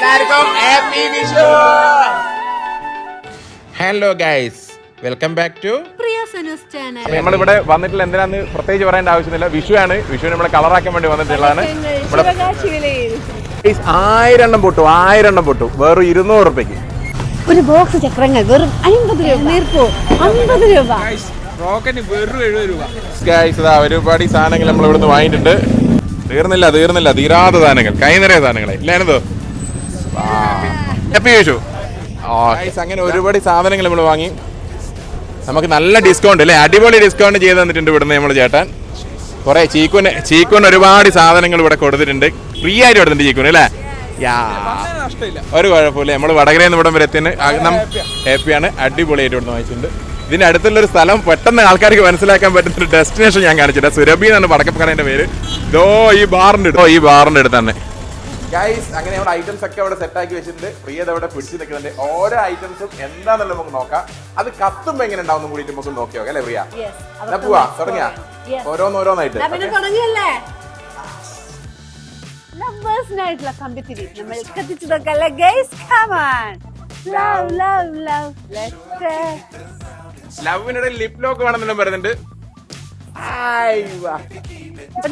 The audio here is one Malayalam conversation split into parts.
എല്ലാവർക്കും happy Vishu hello guys welcome back to നമ്മളിവിടെ വന്നിട്ടുള്ള എന്തിനാന്ന് പ്രത്യേകിച്ച് പറയേണ്ട ആവശ്യമില്ല. വിഷു ആണ്. വിഷു നമ്മളെ കളറാക്കാൻ വേണ്ടി വന്നിട്ടുള്ളതാണ്. ആയിരം എണ്ണം പൊട്ടു ആയിരം എണ്ണം പൊട്ടു വെറും ഇരുന്നൂറ് റുപ്യക്ക്. ഒരു ബോക്സ് ചക്രങ്ങൾ വെറും അൻപത് രൂപ. നീർപ്പോ രൂപ. റോക്കറ്റ് വെറും എഴുപത് രൂപ. ഗൈസ് ഇതാ ഒരുപാട് സാധനങ്ങൾ നമ്മൾ ഇവിടുന്ന് വാങ്ങിയിട്ടുണ്ട്. തീർന്നില്ല തീർന്നില്ല. തീരാത്ത സാധനങ്ങൾ. കൈ നിറയെ സാധനങ്ങളെ. ഇല്ലായിരുന്നോ ഗൈസ് അങ്ങനെ ഒരുപാട് സാധനങ്ങൾ നമ്മൾ വാങ്ങി. നമുക്ക് നല്ല ഡിസ്കൗണ്ട് അല്ലേ അടിപൊളി ഡിസ്കൗണ്ട് ചെയ്ത് തന്നിട്ടുണ്ട് ഇവിടുന്ന് നമ്മൾ ചേട്ടൻ. കുറെ ചീക്കുന് ചീക്കുന് ഒരുപാട് സാധനങ്ങൾ ഇവിടെ കൊടുത്തിട്ടുണ്ട്. ഫ്രീ ആയിട്ട് കൊടുത്തിട്ടുണ്ട് ചീക്കുന് അല്ലേ? യാ ഒരു കുഴപ്പമില്ല. നമ്മൾ വടകരയിൽ നിന്ന് ഇവിടം വരെ എത്തിന് ഹാപ്പിയാണ് അടിപൊളിയായിട്ട് ഇവിടുന്ന് വാങ്ങിച്ചിട്ടുണ്ട്. ഇതിന്റെ അടുത്തുള്ള ഒരു സ്ഥലം പെട്ടെന്ന് ആൾക്കാർക്ക് മനസ്സിലാക്കാൻ പറ്റുന്ന ഒരു ഡെസ്റ്റിനേഷൻ ഞാൻ കാണിച്ചിട്ടുണ്ട്. സുരഭി എന്നാണ് വടക്കപ്പക്കടേന്റെ പേര്. ദോ ഈ ബാറിന്റെ അടുത്ത് ഈ ബാറിന്റെ അടുത്ത് തന്നെ. ഗൈസ് അങ്ങനെ നമ്മുടെ ഐറ്റംസ് ഒക്കെ അവിടെ സെറ്റാക്കി വെച്ചിട്ടുണ്ട്. പ്രിയത് അവിടെ പിടിച്ചു നിൽക്കുന്നുണ്ട്. ഓരോ ഐറ്റംസും എന്താണെന്നുള്ളത് നമുക്ക് നോക്കാം. അത് കത്തുമ്പോ എങ്ങനെ ഉണ്ടാവും കൂടി നമുക്ക് നോക്കി നോക്കാം അല്ലേ പ്രിയ? എന്നാ പോവാ? തുടങ്ങിയ? ഓരോന്നോരോന്നായിട്ട്. ലവേഴ്സിനായിട്ടുള്ള കമ്പിത്തിരി നമ്മൾ കത്തിച്ചു നോക്കല്ലേ guys come on love love love ലവിനിടെ lip lock വേണമെന്നും പറയുന്നുണ്ട്.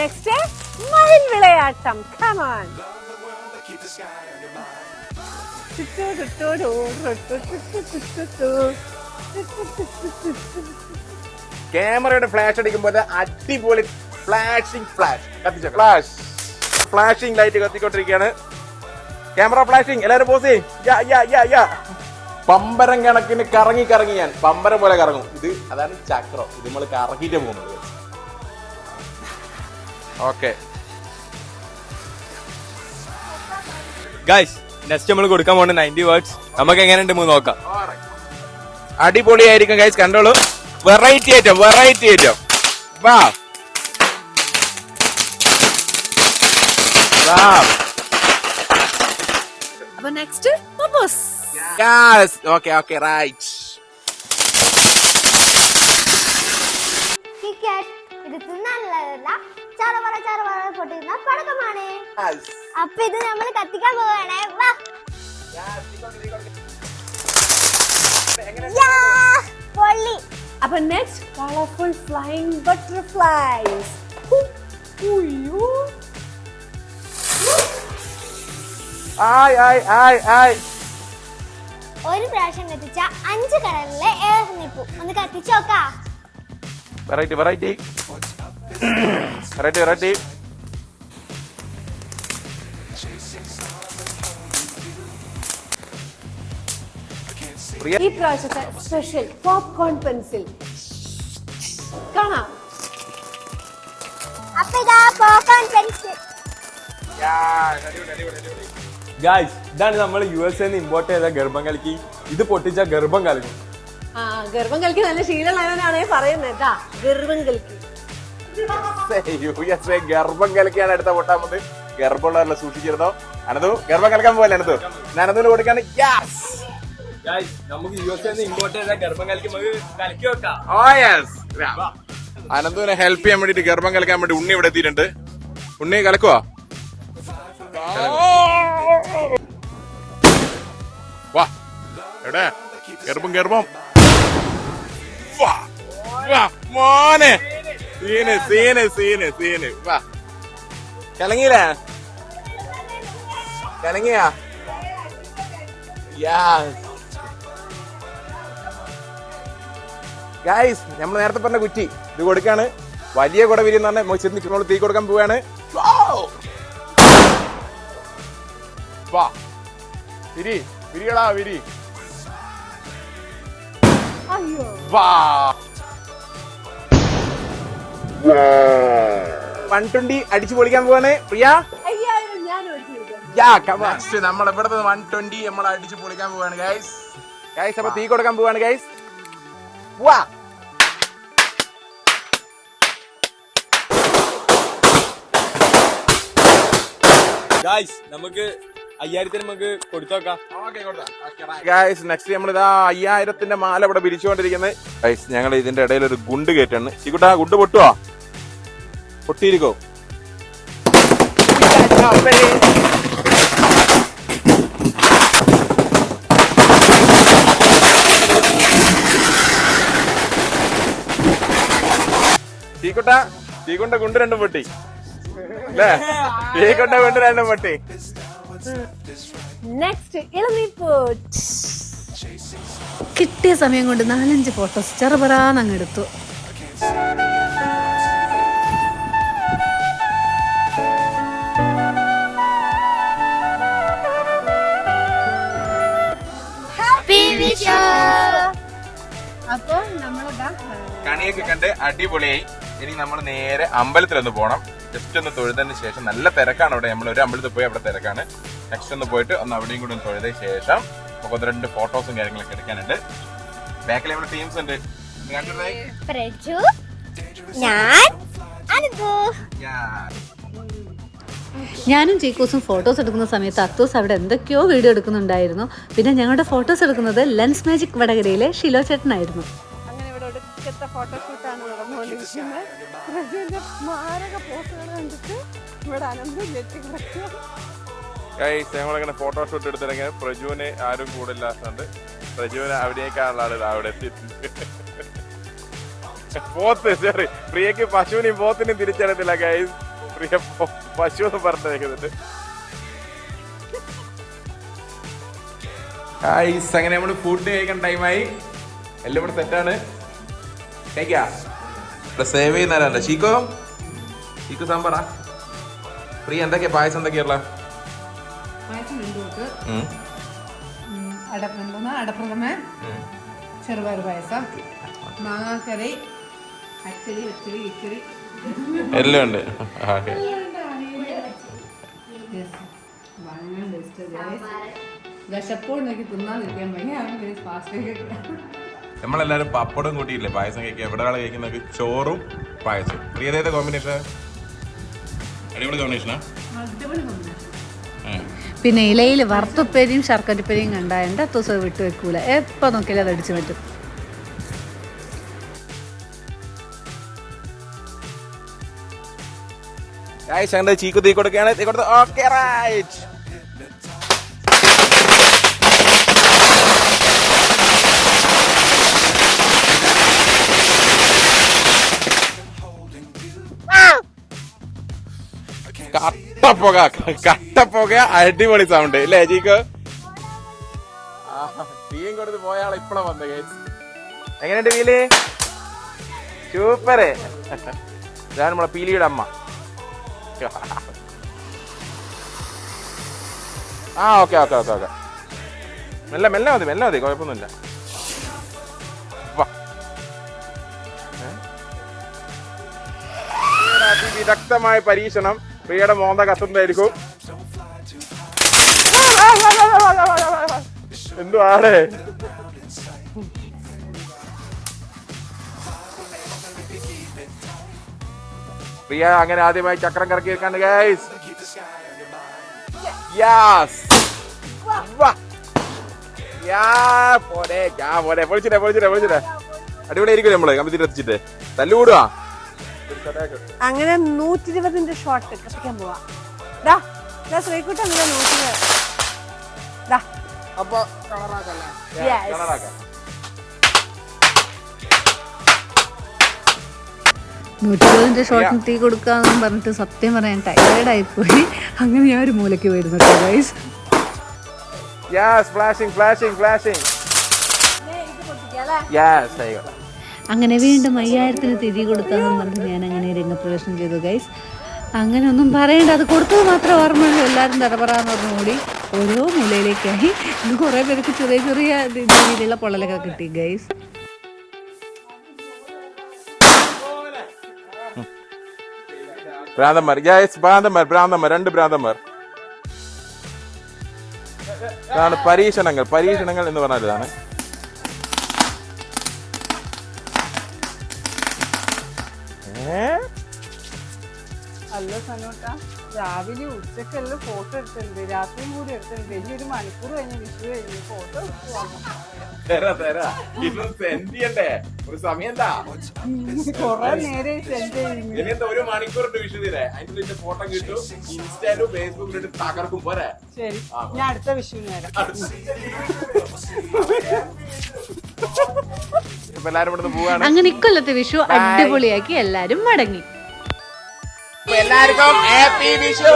നെക്സ്റ്റ് മയിൽ വിളയാട്ടം കമാൻ ക്യാമറയുടെ ഫ്ലാഷ് അടിക്കുമ്പോൾ അടിപൊളി ഫ്ലാഷിംഗ് ഫ്ലാഷ് കത്തിച്ച? ഫ്ലാഷ് ഫ്ലാഷിംഗ് ലൈറ്റ് കത്തിക്കൊണ്ടിരിക്കുകയാണ്. ക്യാമറ ഫ്ലാഷിംഗ് എല്ലാവരും പോസ് യാ യാ യാ യാ പമ്പരം കണക്കിന് കറങ്ങി കറങ്ങി ഞാൻ. പമ്പരം പോലെ കറങ്ങും. ഇത് അതാണ് ചക്രം. ഇത് നമ്മൾ കറങ്ങിയിട്ട് പോകുന്നത്. ഓക്കെ ഗൈസ് നെക്സ്റ്റ് നമ്മൾ കൊടുക്കാൻ പോകുന്ന നയന്റി വേർഡ്സ് നമുക്ക് എങ്ങനെയുണ്ട് മൂന്ന് നോക്കാം. അടിപൊളിയായിരിക്കും ഗൈസ് കണ്ടോളൂ. വെറൈറ്റി ഐറ്റം വെറൈറ്റി ഐറ്റം വാ. വാ. അപ്പൊ next momos Yes. Okay, okay, right. അപ്പൊ ഇത് നമ്മൾ കത്തിക്കാൻ പോവാണേ വാ. യാ, പൊള്ളി. അപ്പൊ നെക്സ്റ്റ് കളർഫുൾ ഫ്ലൈങ് ബട്ടർഫ്ലൈസ്. ഒരു പ്രാവശ്യം കത്തിച്ച അഞ്ച് കളറിലെ എയർ നിപ്പു ഒന്ന് കത്തിച്ചോക്കാ വെറൈറ്റി വെറൈറ്റി വെറൈറ്റി variety, ഈ പ്രാവശ്യത്തെ സ്പെഷ്യൽ പോപ്കോൺ പെൻസിൽ കാണാം. അപ്പൊ ഇതാ പോക്കാൻ പെൻസിൽ ഗൈസ് ഇതാണ് നമ്മൾ യു എസ് എന്ന് ഇമ്പോർട്ട് ചെയ്ത ഗർഭം കലക്കി. ഇത് പൊട്ടിച്ച ഗർഭം കലക്കും. ആ ഗർഭം കലക്കി നല്ല ശീലമുള്ളവനാണ് പറയുന്നത്. കേട്ടാ ഗർഭം കലക്കി. യു എസ് എ ഗർഭം കലക്കിയാണ് അടുത്ത പൊട്ടാമത് ഗർഭമുള്ളവരല്ല സൂക്ഷിച്ചിരുന്നോ? അനതു ഗർഭം കലക്കാൻ പോലെ ഞാൻ അനതുവിൽ കൊടുക്കാണ്. ഗ്യാസ് നമുക്ക് യു എസ് എന്ന് ഇമ്പോർട്ട് ചെയ്ത ഗർഭം കലക്കി നമുക്ക് കലക്കി വെക്കാം. ഓ യെസ് അനന്തുവിനെ ഹെൽപ്പ് ചെയ്യാൻ വേണ്ടിട്ട് ഗർഭം കലക്കാൻ വേണ്ടി ഉണ്ണി ഇവിടെ എത്തിയിട്ടുണ്ട്. ഉണ്ണി കലക്കുവാ? വാ. എവിടെ? ഗർഭം ഗർഭം. വാ. വാ. മോനെ. Scene scene scene scene. വാ. കലങ്ങിയില്ലേ? കലങ്ങിയാ? യാസ് ഗായ്സ് നമ്മൾ നേരത്തെ പറഞ്ഞ കുറ്റി ഇത് കൊടുക്കാണ്. വലിയ കുട വിരി എന്ന് പറഞ്ഞാൽ ചെന്ന് നമ്മൾ തീ കൊടുക്കാൻ പോവാണ്. വാ. വിരി വിരികളാ വിരി. അയ്യോ. വാ. വൺ ട്വന്റി അടിച്ചു പൊളിക്കാൻ പോവാണ്. പ്രിയ? നമ്മൾ ഇവിടുത്തെ വൺ ട്വന്റി നമ്മൾ അടിച്ചു പൊളിക്കാൻ പോവാണ് ഗൈസ് ഗൈസ് അപ്പൊ തീ കൊടുക്കാൻ പോവാണ് ഗൈസ് വാ. ഗായ്സ് നമുക്ക് അയ്യായിരത്തിന് നമുക്ക് കൊടുത്തു നോക്കാം. ഗൈസ് നെക്സ്റ്റ് നമ്മൾ ഇതാ അയ്യായിരത്തിന്റെ മാല ഇവിടെ പിരിച്ചുകൊണ്ടിരിക്കുന്നത് ഗൈസ് ഞങ്ങൾ ഇതിന്റെ ഇടയിൽ ഒരു ഗുണ്ട് കയറ്റാണ് ശിക്കുട്ടാ ഗുണ്ട് പൊട്ടുവാ? പൊട്ടിയിരിക്കോ? തീക്കുട്ട തീക്കുണ്ട കുണ്ട് രണ്ടും പൊട്ടി. അല്ലേ? തീക്കുണ്ട കുണ്ട് രണ്ടും പൊട്ടി. നെക്സ്റ്റ് കിട്ടിയ സമയം കൊണ്ട് നാലഞ്ച് ഫോട്ടോസ് ചെറുപറാന്ന് അങ്ങ് എടുത്തു. അപ്പൊ നമ്മളിതാ കണിയൊക്കെ കണ്ട് അടിപൊളിയായി. ഇനി നമ്മൾ നേരെ അമ്പലത്തിൽ ഒന്ന് പോകണം ജസ്റ്റ് ഒന്ന് തൊഴുതതിന് ശേഷം നല്ല തിരക്കാണ് അവിടെ. നമ്മൾ ഒരു അമ്പലത്തിൽ പോയി അവിടെ തിരക്കാണ്. നെക്സ്റ്റ് ഒന്ന് പോയിട്ട് ഒന്ന് അവിടെയും കൂടി ഒന്ന് തൊഴുതതിന് ശേഷം നമുക്ക് ഒന്ന് രണ്ട് ഫോട്ടോസും കാര്യങ്ങളൊക്കെ എടുക്കാനുണ്ട്. ബാക്കിൽ നമ്മുടെ ടീംസ് ഉണ്ട്? പ്രജു ഞാൻ. ഞാനും ചീക്കോസും ഫോട്ടോസ് എടുക്കുന്ന സമയത്ത് അത്തൂസ് അവിടെ എന്തൊക്കെയോ വീഡിയോ എടുക്കുന്നുണ്ടായിരുന്നു. പിന്നെ ഞങ്ങളുടെ ഫോട്ടോസ് എടുക്കുന്നത് ലെൻസ് മാജിക് വടകരയിലെ ഷിലോ ചേട്ടനായിരുന്നു ഒടുക്കത്തെ ഫോട്ടോഷൂട്ടാണ് നടന്നുകൊണ്ടിരിക്കുന്നത്. പ്രജുവിന്റെ മാരക പോസ്റ്റുകൾ കണ്ടിട്ട് ഇവിടെ അനന്തം ജെറ്റി ഞങ്ങളിങ്ങനെ ഫോട്ടോഷൂട്ട് എടുത്തിറങ്ങിയ പ്രജുവിന് ആരും കൂടില്ലാത്തതുകൊണ്ട് പ്രജുവിന് അവിടേക്കാണുള്ള ആളുകൾ അവിടെ എത്തിയിട്ടുണ്ട്. പോത്ത് സോറി പ്രിയക്ക് പശുവിനെയും പോത്തിനെയും തിരിച്ചറിയത്തില്ല ഗൈസ് പ്രിയ പശു എന്ന് പറഞ്ഞേക്കുന്നുണ്ട് ഗൈസ് അങ്ങനെ നമ്മൾ ഫുഡ് കഴിക്കാൻ ടൈമായി എല്ലാം ഇവിടെ സെറ്റാണ് കഴിക്കാ ഇവിടെ സേവ് ചെയ്യുന്നവരല്ല ഷീക്കോ ഷീക്കോ സാമ്പാറാ? പ്രിയ എന്തൊക്കെയാ? പായസം എന്തൊക്കെയുള്ള അടപ്രഥമ ചെറുപയർ പായസം മാങ്ങാക്കറി അച്ചടി വെച്ചടി ഇച്ചടി എല്ലാം ഉണ്ട്. ഓക്കെ. വിശപ്പോണ്ടെങ്കിൽ തിന്നാതിരിക്കാൻ ഭയങ്കര ഫാസ്റ്റ് നമ്മളെല്ലാരും പപ്പടം കൂട്ടിയില്ലേ പായസം കഴിക്കുക എവിടെ ആൾ കഴിക്കുന്നത് ചോറും പായസം പ്രിയതയുടെ കോമ്പിനേഷൻ അടിപൊളി കോമ്പിനേഷനാ പിന്നെ ഇലയിൽ വറുത്തുപ്പേരിയും ശർക്കരപ്പേരിയും കണ്ടായണ്ട ദിവസം വിട്ടു വെക്കൂല? എപ്പോൾ നോക്കിയാലും അത് അടിച്ചു പറ്റും. ഗായ്സ് അങ്ങനെ ചീക്കു തീ കൊടുക്കുകയാണ്. തീ കൊടുത്ത് ഓക്കെ റൈറ്റ് കട്ടപ്പുക. കട്ടപ്പുക അടിപൊളി സൗണ്ട് ഇല്ലേ ചീക്ക്? തീയും കൊടുത്ത് പോയാൾ ഇപ്പഴാ വന്നത് ഗൈസ് എങ്ങനെയുണ്ട് പീലി സൂപ്പറ്. ഇതാണ് നമ്മളെ പീലിയുടെ അമ്മ. ആ ഓക്കെ ഓക്കെ ഓക്കെ ഓക്കെ. മെല്ലെ മെല്ലെ മതി മെല്ലെ മതി കുഴപ്പമൊന്നുമില്ല. വിദഗ്ധമായ പരീക്ഷണം. പ്രിയയുടെ മോന്ത കത്തുന്നതായിരിക്കും. എന്തുവാടേ? പ്രിയ അങ്ങനെ ആദ്യമായി ചക്രം കറക്കി വെക്കാണ്ട് ഗൈസ് യാസ് പോരെ. പൊളിച്ചിട്ടെ പൊളിച്ചിട്ടെ പൊളിച്ചിട്ടെ. അടിപൊളി ആയിരിക്കും നമ്മൾ കമ്പിത്തിരി എത്തിച്ചിട്ട് തല്ലുകൂടുവാ. അങ്ങനെ നൂറ്റി ഇരുപതിന്റെ ഷോട്ട് കത്തിക്കാൻ പോവാ. ദാ ദാ ശ്രീകുട്ടൻ ഇവിടെ നൂറ്റി ഇരുപത്. ദാ അപ്പൊ Yes. കളറാക്കാം. നൂറ്റി ഇരുപതിന്റെ ഷോട്ടിന് തീ കൊടുക്കാന്ന് പറഞ്ഞിട്ട് സത്യം പറയാൻ ടയേർഡായി പോയി. അങ്ങനെ ഞാൻ ഒരു മൂലയ്ക്ക് വരുന്നു guys yes flashing flashing flashing yes ആയിക്കോട്ടെ അങ്ങനെ വീണ്ടും അയ്യായിരത്തിന് തിരി കൊടുത്തതെന്ന് പറഞ്ഞ് ഞാൻ അങ്ങനെ രംഗപ്രവേശനം ചെയ്തു ഗൈസ് അങ്ങനെ ഒന്നും പറയണ്ട. അത് കൊടുത്തത് മാത്രമേ ഓർമ്മയുള്ളൂ. എല്ലാവരും തടപറാന്ന് പറഞ്ഞു കൂടി ഓരോ മൂലയിലേക്കായി. കുറേ പേർക്ക് ചെറിയ ചെറിയ രീതിയിലുള്ള പൊള്ളലൊക്കെ കിട്ടി ഗൈസ് ഭ്രാന്തന്മാർ. രണ്ട് ഭ്രാന്തന്മാർ. പരീക്ഷണങ്ങൾ. പരീക്ഷണങ്ങൾ എന്ന് പറഞ്ഞാൽ ഇതാണ്. അല്ല സനോട്ട രാവിലെ ഉച്ചക്കെല്ലാം ഫോട്ടോ എടുത്തിട്ടുണ്ട്. രാത്രിയും കൂടി എടുത്തിട്ടുണ്ട്. വലിയൊരു മണിക്കൂർ കഴിഞ്ഞ് വിഷു കഴിഞ്ഞ് ഫോട്ടോ ഒരു സമയം കൊറേ നേരെ സെൻഡ് ഇനി ഒരു മണിക്കൂറുണ്ട് വിഷു തീരെ. അതിന്റെ ഫോട്ടോ കിട്ടും ഇൻസ്റ്റാലും ഫേസ്ബുക്കിലും ഇട്ട് തകർക്കും. പോരെ? ശരി. ഞാൻ അടുത്ത വിഷു വരാം ഇപ്പൊ എല്ലാരും ഇവിടുന്ന് പോവാണ്. അങ്ങനെ ഇക്കൊല്ലത്തെ വിഷു അടിപൊളിയാക്കി എല്ലാരും മടങ്ങി. എല്ലാവർക്കും ഹാപ്പി വിഷു.